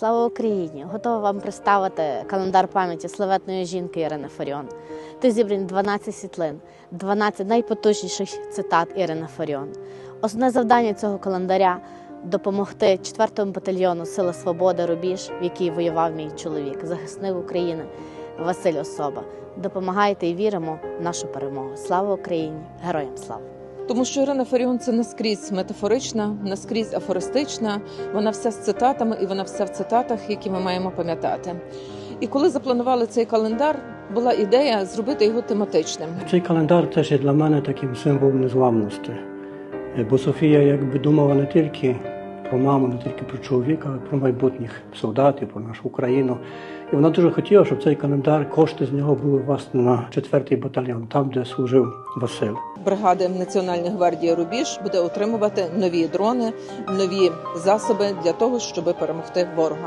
Слава Україні! Готова вам представити календар пам'яті славетної жінки Ірини Фаріон. Тут зібрані 12 світлин, 12 найпотужніших цитат Ірини Фаріон. Основне завдання цього календаря допомогти 4-му батальйону Сили Свободи Рубіж, в якій воював мій чоловік, захисник України Василь Особа. Допомагайте і віримо в нашу перемогу. Слава Україні! Героям слава! Тому що Ірина Фаріон це наскрізь метафорична, наскрізь афористична. Вона вся з цитатами, і вона вся в цитатах, які ми маємо пам'ятати. І коли запланували цей календар, була ідея зробити його тематичним. Цей календар теж є для мене таким символом незламності. Е, Бо Софія якби думала не тільки про маму, не тільки про чоловіка, а про майбутніх солдатів, про нашу Україну. І вона дуже хотіла, щоб цей календар, кошти з нього були власне на четвертий батальйон, там, де служив Василь. Бригада Національної гвардії Рубіж буде отримувати нові дрони, нові засоби для того, щоб перемогти ворога.